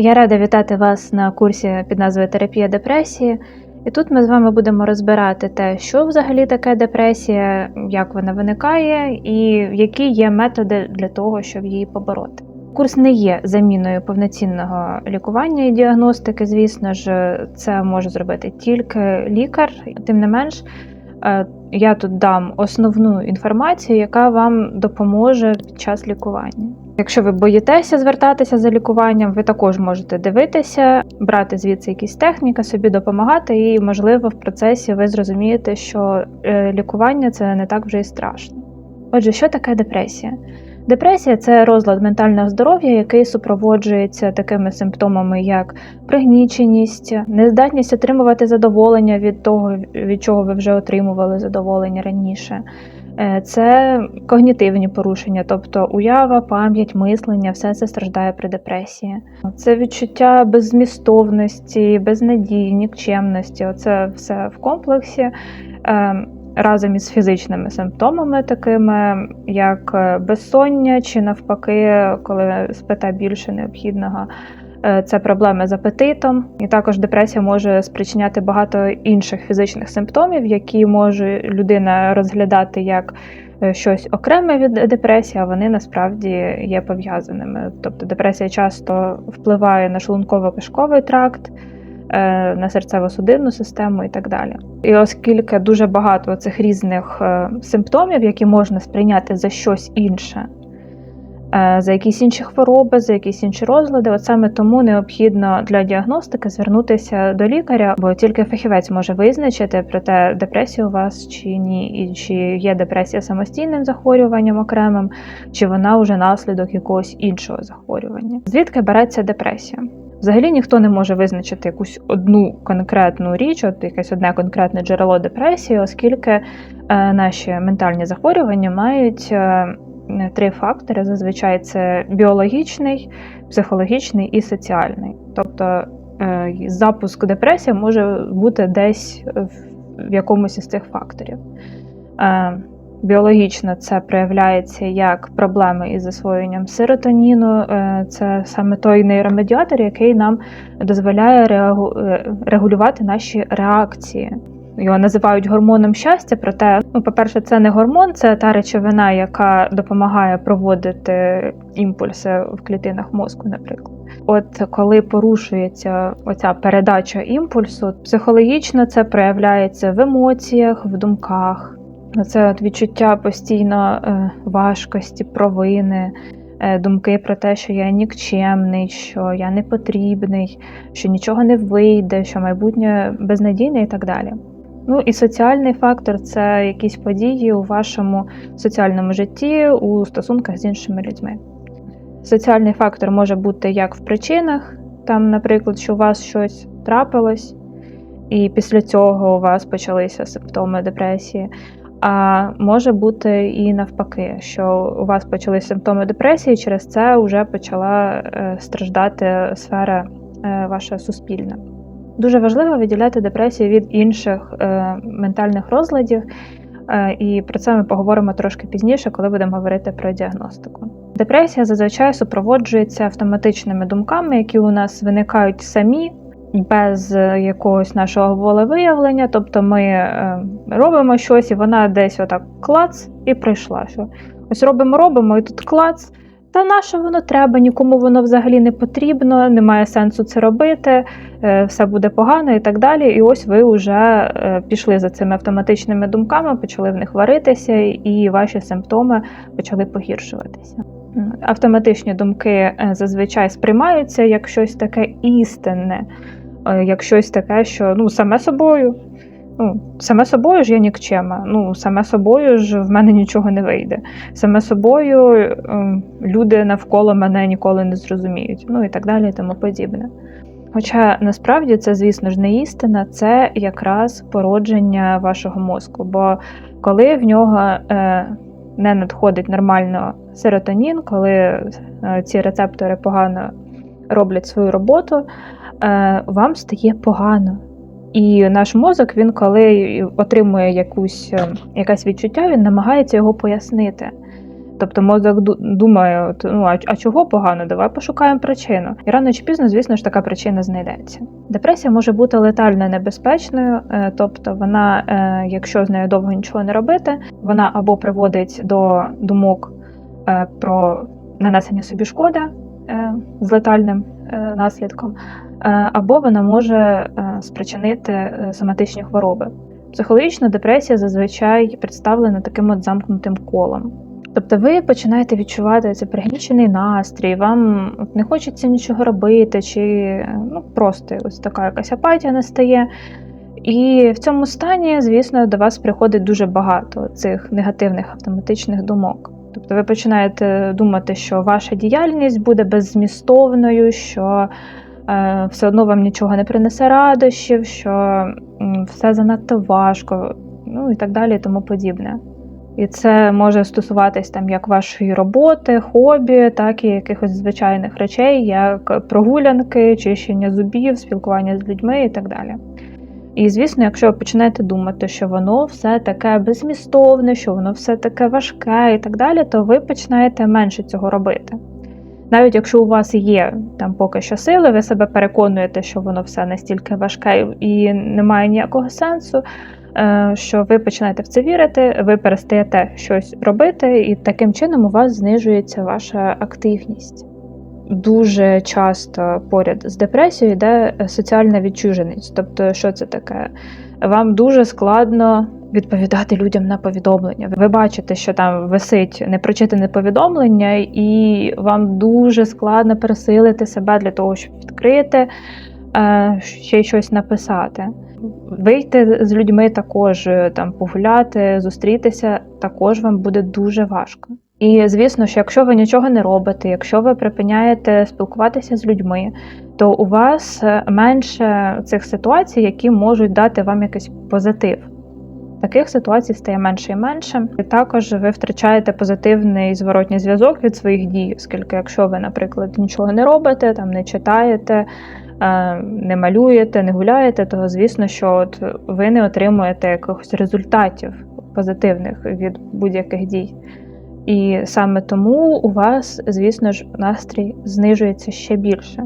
Я рада вітати вас на курсі під назвою Терапія депресії. І тут ми з вами будемо розбирати те, що взагалі таке депресія, як вона виникає, і які є методи для того, щоб її побороти. Курс не є заміною повноцінного лікування і діагностики. Звісно ж, це може зробити тільки лікар. Тим не менш, е, я тут дам основну інформацію, яка вам допоможе під час лікування. Якщо ви боїтеся звертатися за лікуванням, ви також можете дивитися, брати звідси якісь техніки, собі допомагати, і, можливо, в процесі ви зрозумієте, що е, лікування це не так вже і страшно. Отже, що таке депресія? Депресія це розлад ментального здоров'я, який супроводжується такими симптомами, як пригніченість, нездатність отримувати задоволення від того, від чого ви вже отримували задоволення раніше. Е, Це когнітивні порушення, тобто уява, пам'ять, мислення, все це страждає при депресії. Це відчуття беззмістовності, безнадії, нікчемності. Оце все в комплексі. е, Разом із фізичними симптомами, такими як е, безсоння, чи навпаки, коли спите більше необхідного, це проблеми з апетитом, і також депресія може спричиняти багато інших фізичних симптомів, які може людина розглядати як е, щось окреме від депресії, а вони насправді є пов'язаними. Тобто депресія часто впливає на шлунково-кишковий тракт. е, На серцево-судинну систему і так далі. І оскільки дуже багато цих різних е, симптомів, які можна сприйняти за щось інше, е, за якісь інші хвороби, за якісь інші розлади. От саме тому необхідно для діагностики звернутися до лікаря, бо тільки фахівець може визначити про те, депресія у вас чи ні, і чи є депресія самостійним захворюванням окремим, чи вона вже наслідок якогось іншого захворювання. Звідки береться депресія? Взагалі ніхто не може визначити якусь одну конкретну річ, от якесь одне конкретне джерело депресії, оскільки е, наші ментальні захворювання мають е, три фактори. Зазвичай це біологічний, психологічний і соціальний. Тобто е, запуск депресії може бути десь в якомусь із цих факторів. Е, Біологічно це проявляється як проблеми із засвоєнням серотоніну. Е, Це саме той нейромедіатор, який нам дозволяє е, регулювати наші реакції. Його називають гормоном щастя, проте, ну, по-перше, це не гормон, це та речовина, яка допомагає проводити імпульси в клітинах мозку, наприклад. От коли порушується оця передача імпульсу, психологічно це проявляється в емоціях, в думках. Це от відчуття постійно е, важкості, провини, е, думки про те, що я нікчемний, що я не потрібний, що нічого не вийде, що майбутнє безнадійне і так далі. Ну і соціальний фактор це якісь події у вашому соціальному житті, у стосунках з іншими людьми. Соціальний фактор може бути як в причинах, там, наприклад, що у вас щось трапилось, і після цього у вас почалися симптоми депресії. А може бути і навпаки, що у вас почалися симптоми депресії, через це вже почала е, страждати сфера е, ваша суспільна. Дуже важливо виділяти депресію від інших е, ментальних розладів, е, і про це ми поговоримо трошки пізніше, коли будемо говорити про діагностику. Депресія зазвичай супроводжується автоматичними думками, які у нас виникають самі. Без е, якогось нашого волевиявлення, тобто ми робимо щось, і вона десь отак клац і прийшла. Що ось робимо, робимо, і тут клац. Та на що воно треба, нікому воно взагалі не потрібно, немає сенсу це робити, е, все буде погано і так далі. І ось ви вже е, пішли за цими автоматичними думками, почали в них варитися, і ваші симптоми почали погіршуватися. Автоматичні думки е, зазвичай сприймаються як щось таке істинне, як щось таке, що ну саме собою. Ну, саме собою ж я нікчема. Ну, саме собою ж в мене нічого не вийде. Саме собою ем, люди навколо мене ніколи не зрозуміють. Ну і так далі, і тому подібне. Хоча насправді це, звісно ж, не істина, це якраз породження вашого мозку. Бо коли в нього е, не надходить нормально серотонін, коли е, ці рецептори погано роблять свою роботу, е, вам стає погано. І наш мозок, він коли отримує якусь, е, якесь відчуття, він намагається його пояснити. Тобто мозок ду- думає, ну а, чого погано? Давай пошукаємо причину. І рано чи пізно, звісно ж, така причина знайдеться. Депресія може бути летально небезпечною, е, тобто вона, е, якщо з нею довго нічого не робити, вона або приводить до думок про нанесення собі шкоди з летальним наслідком, е, або вона може е, спричинити е, соматичні хвороби. Психологічна депресія зазвичай представлена таким от замкнутим колом. Тобто ви починаєте відчувати цей пригнічений настрій, вам не хочеться нічого робити, чи ну, просто ось така якась апатія настає. І в цьому стані, звісно, до вас приходить дуже багато цих негативних автоматичних думок. Тобто ви починаєте думати, що ваша діяльність буде беззмістовною, що е, все одно вам нічого не принесе радощів, що м, все занадто важко, ну і так далі, і тому подібне. І це може стосуватись там як вашої роботи, хобі, так і якихось звичайних речей, як прогулянки, чищення зубів, спілкування з людьми і так далі. І звісно, якщо ви починаєте думати, що воно все таке безмістовне, що воно все таке важке і так далі, то ви починаєте менше цього робити. Навіть якщо у вас є там поки що сили, ви себе переконуєте, що воно все настільки важке і немає ніякого сенсу, е, що ви починаєте в це вірити, ви перестаєте щось робити, і таким чином у вас знижується ваша активність. Дуже часто поряд з депресією йде соціальна відчуженість. Тобто, що це таке? Вам дуже складно відповідати людям на повідомлення. Ви бачите, що там висить непрочитане повідомлення, і вам дуже складно пересилити себе для того, щоб відкрити е, ще щось написати. Вийти з людьми також, е, там погуляти, зустрітися також вам буде дуже важко. І звісно, що якщо ви нічого не робите, якщо ви припиняєте спілкуватися з людьми, то у вас е, менше цих ситуацій, які можуть дати вам якийсь позитив. Таких ситуацій стає менше і менше. І також ви втрачаєте позитивний зворотній зв'язок від своїх дій, оскільки, якщо ви, наприклад, нічого не робите, там не читаєте, е, не малюєте, не гуляєте, то звісно, що от ви не отримуєте якихось результатів позитивних від будь-яких дій. І саме тому у вас, звісно ж, настрій знижується ще більше.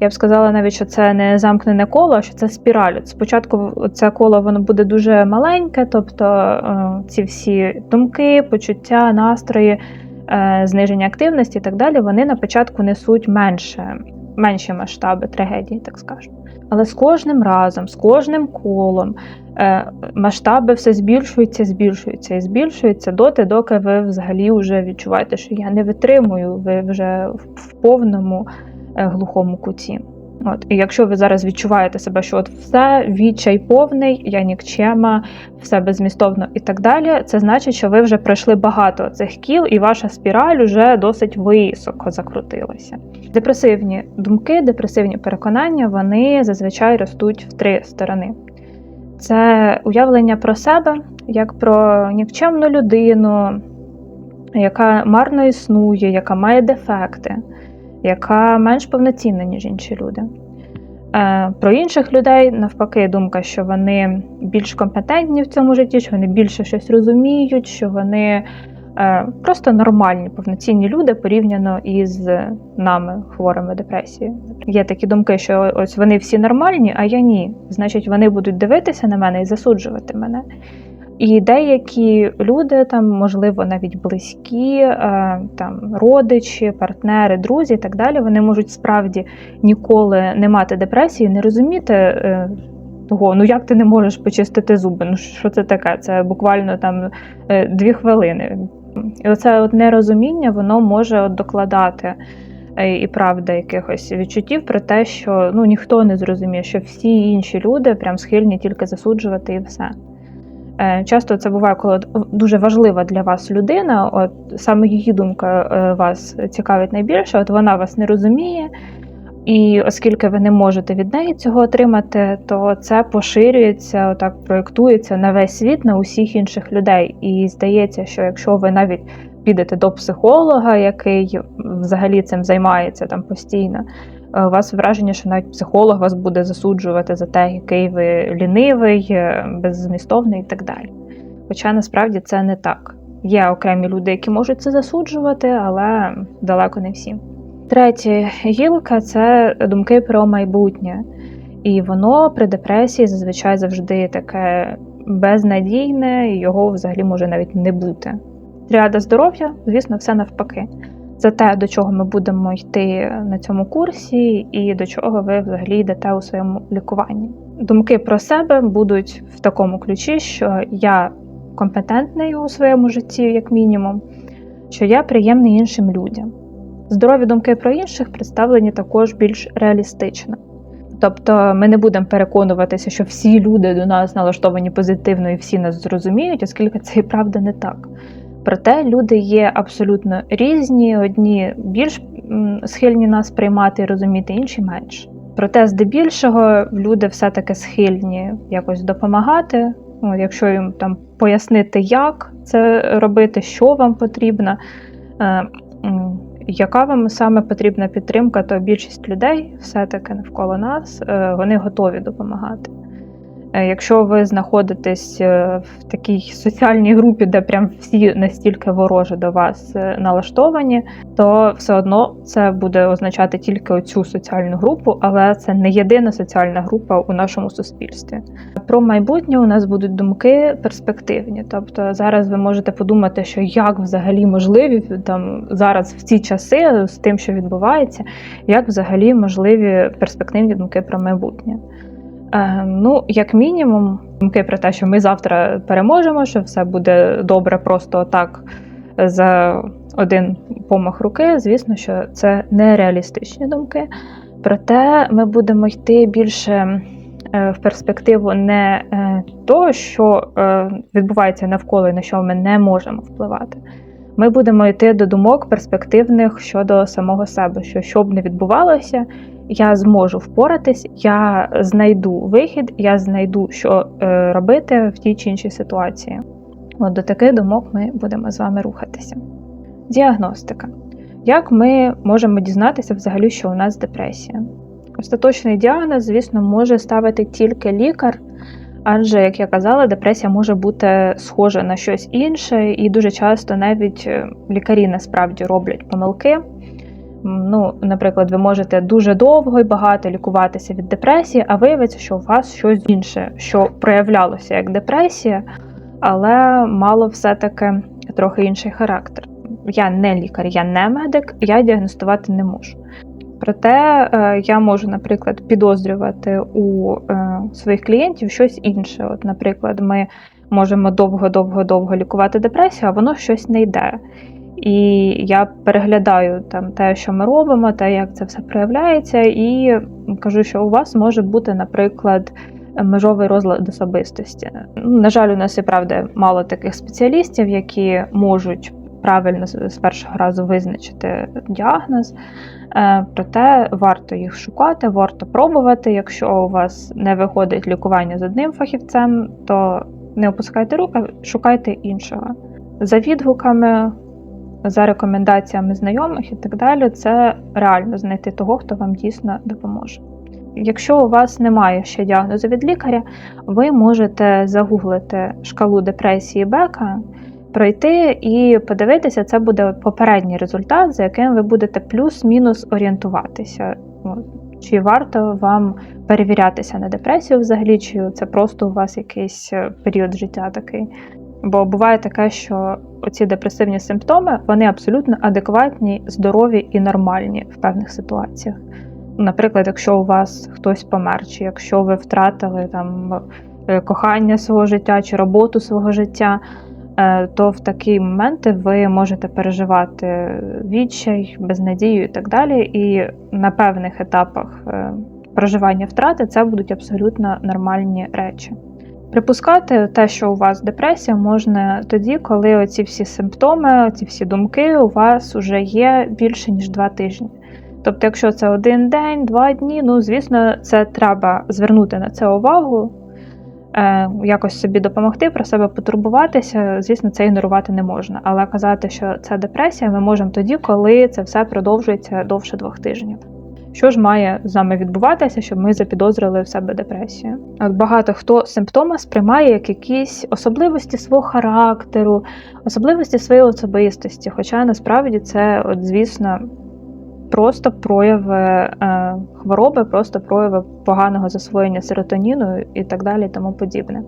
Я б сказала навіть, що це не замкнене коло, а що це спіраль. Спочатку це коло воно буде дуже маленьке, тобто е, ці всі думки, почуття, настрої, е, зниження активності і так далі, вони на початку несуть менше, менші масштаби трагедії, так скажемо. Але з кожним разом, з кожним колом е, масштаби все збільшуються, збільшуються і збільшуються доти, доки ви взагалі вже відчуваєте, що я не витримую, ви вже в- повному е, глухому куті. От, і якщо ви зараз відчуваєте себе, що от все відчай повний, я нікчема, все безмістовно і так далі, це значить, що ви вже пройшли багато цих кіл, і ваша спіраль вже досить високо закрутилася. Депресивні думки, депресивні переконання, вони зазвичай ростуть в три сторони. Це уявлення про себе як про нікчемну людину, яка марно існує, яка має дефекти, яка менш повноцінна, ніж інші люди. Е, Про інших людей, навпаки, думка, що вони більш компетентні в цьому житті, що вони більше щось розуміють, що вони е, просто нормальні, повноцінні люди порівняно із нами, хворими депресією. Є такі думки, що ось вони всі нормальні, а я ні. Значить, вони будуть дивитися на мене і засуджувати мене. І деякі люди, там, можливо, навіть близькі, е, там родичі, партнери, друзі і так далі, вони можуть справді ніколи не мати депресії, не розуміти е, того, ну як ти не можеш почистити зуби? Ну що це таке? Це буквально там е, дві хвилини. І оце от нерозуміння, воно може от докладати і правда якихось відчуттів про те, що ну ніхто не зрозуміє, що всі інші люди прям схильні тільки засуджувати і все. Е, Часто це буває, коли дуже важлива для вас людина, от саме її думка е, вас цікавить найбільше, от вона вас не розуміє, і оскільки ви не можете від неї цього отримати, то це поширюється, отак проєктується на весь світ, на усіх інших людей. І здається, що якщо ви навіть підете до психолога, який взагалі цим займається там постійно, у вас враження, що навіть психолог вас буде засуджувати за те, який ви лінивий, е, беззмістовний і так далі. Хоча насправді це не так. Є окремі люди, які можуть це засуджувати, але далеко не всі. Третя гілка це думки про майбутнє. І воно при депресії зазвичай завжди таке безнадійне, і його взагалі може навіть не бути. Тріада здоров'я, звісно, все навпаки. Це те, до чого ми будемо йти на цьому курсі, і до чого ви взагалі йдете у своєму лікуванні. Думки про себе будуть в такому ключі, що я компетентний у своєму житті, як мінімум, що я приємний іншим людям. Здорові думки про інших представлені також більш реалістично. Тобто ми не будемо переконуватися, що всі люди до нас налаштовані позитивно і всі нас зрозуміють, оскільки це і правда не так. Проте люди є абсолютно різні, одні більш схильні нас приймати і розуміти, інші менш. Проте, здебільшого, люди все-таки схильні якось допомагати. Якщо їм там пояснити, як це робити, що вам потрібно, е, яка вам саме потрібна підтримка, то більшість людей все-таки навколо нас е, вони готові допомагати. Е, якщо ви знаходитесь е, в такій соціальній групі, де прям всі настільки вороже до вас е, налаштовані, то все одно це буде означати тільки оцю соціальну групу, але це не єдина соціальна група у нашому суспільстві. Про майбутнє у нас будуть думки перспективні. Тобто зараз ви можете подумати, що як взагалі можливі там зараз в ці часи з тим, що відбувається, як взагалі можливі перспективні думки про майбутнє. Е, ну, як мінімум, думки про те, що ми завтра переможемо, що все буде добре, просто так за один помах руки. Звісно, що це нереалістичні думки. Проте ми будемо йти більше е, в перспективу не е, того, що відбувається навколо і на що ми не можемо впливати. Ми будемо йти до думок перспективних щодо самого себе, що що б не відбувалося я зможу впоратись, я знайду вихід, я знайду, що е, робити в тій чи іншій ситуації. От до таких думок ми будемо з вами рухатися. Діагностика. Як ми можемо дізнатися взагалі, що у нас депресія? Остаточний діагноз, звісно, може ставити тільки лікар, адже, як я казала, депресія може бути схожа на щось інше, і дуже часто навіть е, лікарі насправді роблять помилки. Ну, Наприклад, ви можете дуже довго і багато лікуватися від депресії, а виявиться, що у вас щось інше, що проявлялося як депресія, але мало все-таки трохи інший характер. Я не лікар, я не медик, я діагностувати не можу. Проте е, я можу, наприклад, підозрювати у е, своїх клієнтів щось інше. От, Наприклад, ми можемо довго-довго-довго лікувати депресію, а воно щось не йде. І я переглядаю там те, що ми робимо, те, як це все проявляється, і кажу, що у вас може бути, наприклад, межовий розлад особистості. На жаль, у нас і правда мало таких спеціалістів, які можуть правильно з першого разу визначити діагноз. Е, проте варто їх шукати, варто пробувати. Якщо у вас не виходить лікування з одним фахівцем, то не опускайте руки, шукайте іншого. За відгуками за рекомендаціями знайомих і так далі, це реально знайти того, хто вам дійсно допоможе. Якщо у вас немає ще діагнозу від лікаря, ви можете загуглити шкалу депресії Бека, пройти і подивитися, це буде попередній результат, за яким ви будете плюс-мінус орієнтуватися. Чи варто вам перевірятися на депресію взагалі, чи це просто у вас якийсь е, період життя такий? Бо буває таке, що оці депресивні симптоми вони абсолютно адекватні, здорові і нормальні в певних ситуаціях. Наприклад, якщо у вас хтось помер, чи якщо ви втратили там е, кохання свого життя чи роботу свого життя, е, то в такі моменти ви можете переживати відчай, безнадію і так далі. І на певних етапах е, проживання втрати це будуть абсолютно нормальні речі. Припускати те, що у вас депресія, можна тоді, коли оці всі симптоми, ці всі думки у вас вже є більше ніж два тижні. Тобто, якщо це один день, два дні, ну звісно, це треба звернути на це увагу, е, якось собі допомогти, про себе потурбуватися, звісно, це ігнорувати не можна. Але казати, що це депресія, ми можемо тоді, коли це все продовжується довше двох тижнів. Що ж має з нами відбуватися, щоб ми запідозрили в себе депресію? От багато хто симптоми сприймає як якісь особливості свого характеру, особливості своєї особистості. Хоча насправді це, от, звісно, просто прояви е, хвороби, просто прояви поганого засвоєння серотоніну і так далі, і тому подібне.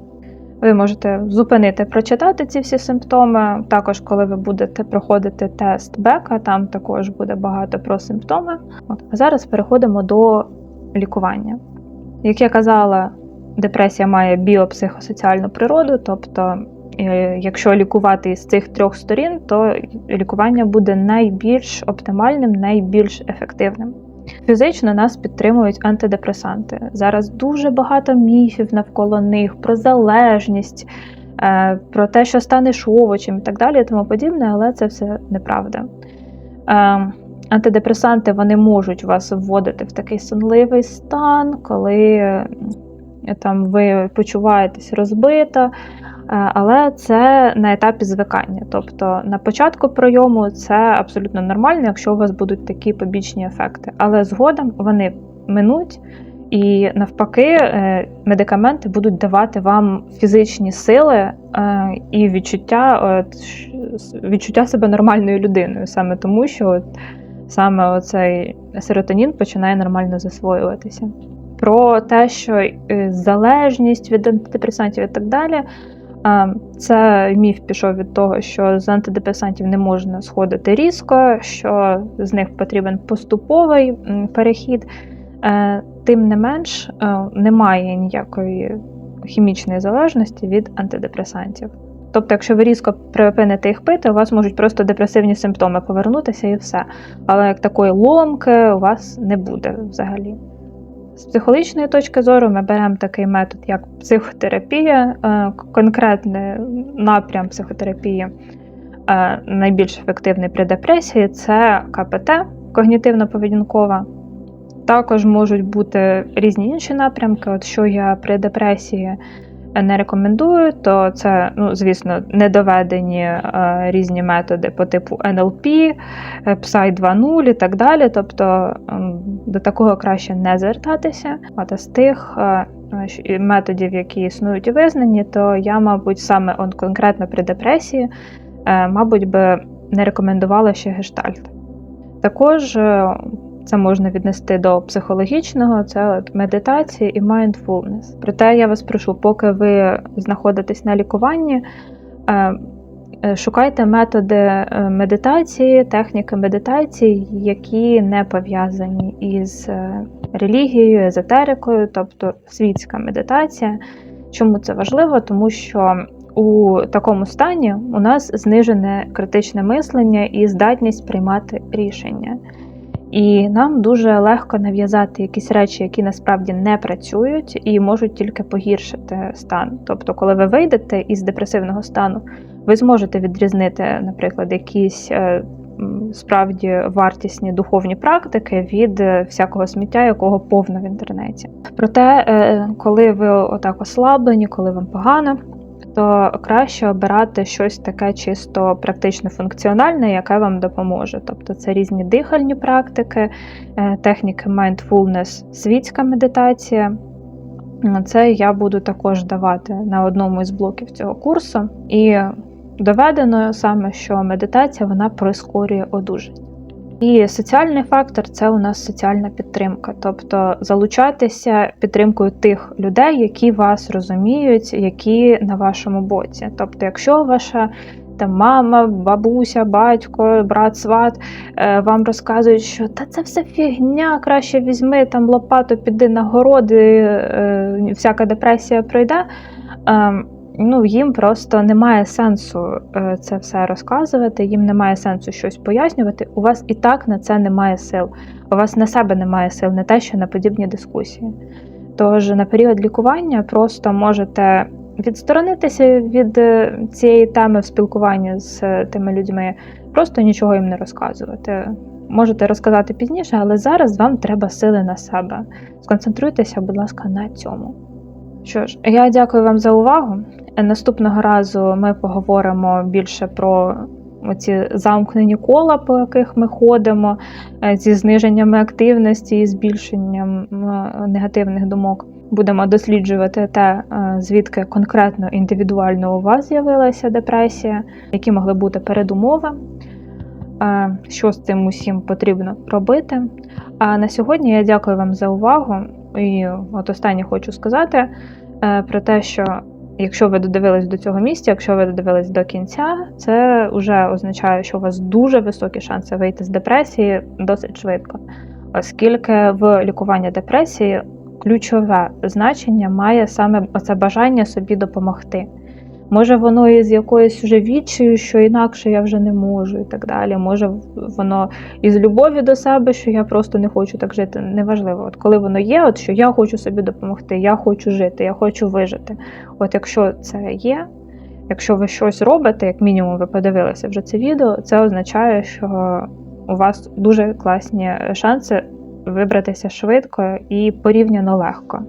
Ви можете зупинити, прочитати ці всі симптоми. Також, коли ви будете проходити тест Бека, там також буде багато про симптоми. От. А зараз переходимо до лікування. Як я казала, депресія має біопсихосоціальну природу, тобто, е, якщо лікувати із цих трьох сторін, то лікування буде найбільш оптимальним, найбільш ефективним. Фізично нас підтримують антидепресанти. Зараз дуже багато міфів навколо них про залежність, е, про те, що станеш овочем і так далі, і тому подібне, але це все неправда. Е, антидепресанти вони можуть вас вводити в такий сонливий стан, коли там ви почуваєтесь розбито, але це на етапі звикання. Тобто на початку прийому це абсолютно нормально, якщо у вас будуть такі побічні ефекти. Але згодом вони минуть, і навпаки, е, медикаменти будуть давати вам фізичні сили е, і відчуття відчуття себе нормальною людиною, саме тому, що саме оцей серотонін починає нормально засвоюватися. Про те, що е, залежність від антидепресантів і так далі. Це міф пішов від того, що з антидепресантів не можна сходити різко, що з них потрібен поступовий перехід. Е, тим не менш, е, немає ніякої хімічної залежності від антидепресантів. Тобто, якщо ви різко припините їх пити, у вас можуть просто депресивні симптоми повернутися і все. Але як такої ломки у вас не буде взагалі. З психологічної точки зору ми беремо такий метод, як психотерапія, е, конкретний напрям психотерапії, е, найбільш ефективний при депресії це КПТ, когнітивно-поведінкова. Також можуть бути різні інші напрямки. От що я при депресії не рекомендую, то це, ну, звісно, недоведені е, різні методи по типу НЛП, PSI 2.0 і так далі. Тобто до такого краще не звертатися. А з тих е, методів, які існують і визнані, то я, мабуть, саме он, конкретно при депресії, е, мабуть, би не рекомендувала ще гештальт. Також е, це можна віднести до психологічного, це медитації і mindfulness. Проте я вас прошу, поки ви знаходитесь на лікуванні, е, е, шукайте методи е, медитації, техніки медитації, які не пов'язані із релігією, езотерикою, тобто світська медитація. Чому це важливо? Тому що у такому стані у нас знижене критичне мислення і здатність приймати рішення. І нам дуже легко нав'язати якісь речі, які насправді не працюють і можуть тільки погіршити стан. Тобто, коли ви вийдете із депресивного стану, ви зможете відрізнити, наприклад, якісь е, справді вартісні духовні практики від е, всякого сміття, якого повно в інтернеті. Проте, е, коли ви отак ослаблені, коли вам погано то краще обирати щось таке чисто практично функціональне, яке вам допоможе. Тобто це різні дихальні практики, е, техніки mindfulness, світська медитація. Це я буду також давати на одному із блоків цього курсу. І доведено саме, що медитація вона прискорює одужання. І соціальний фактор це у нас соціальна підтримка, тобто залучатися підтримкою тих людей, які вас розуміють, які на вашому боці. Тобто, якщо ваша там мама, бабуся, батько, брат, сват е, вам розказують, що та це все фігня, краще візьми там лопату, піди на городи, е, всяка депресія пройде. Ну, їм просто немає сенсу е, це все розказувати, їм немає сенсу щось пояснювати. У вас і так на це немає сил. У вас на себе немає сил, не те, що на подібні дискусії. Тож на період лікування просто можете відсторонитися від е, цієї теми в спілкуванні з е, тими людьми, просто нічого їм не розказувати. Можете розказати пізніше, але зараз вам треба сили на себе. Сконцентруйтеся, будь ласка, на цьому. Що ж, я дякую вам за увагу. Наступного разу ми поговоримо більше про оці замкнені кола, по яких ми ходимо, е, зі зниженнями активності і збільшенням е, негативних думок. Будемо досліджувати те, е, звідки конкретно індивідуально у вас з'явилася депресія, які могли бути передумови, е, що з цим усім потрібно робити. А на сьогодні я дякую вам за увагу. І от останнє хочу сказати е, про те, що якщо ви додивились до цього місця, якщо ви додивились до кінця, це вже означає, що у вас дуже високі шанси вийти з депресії досить швидко, оскільки в лікуванні депресії ключове значення має саме це бажання собі допомогти. Може, воно із якоюсь вже відчаю, що інакше я вже не можу, і так далі. Може, воно із любові до себе, що я просто не хочу так жити. Неважливо. От коли воно є, от що я хочу собі допомогти, я хочу жити, я хочу вижити. От якщо це є, якщо ви щось робите, як мінімум, ви подивилися вже це відео, це означає, що у вас дуже класні шанси вибратися швидко і порівняно легко.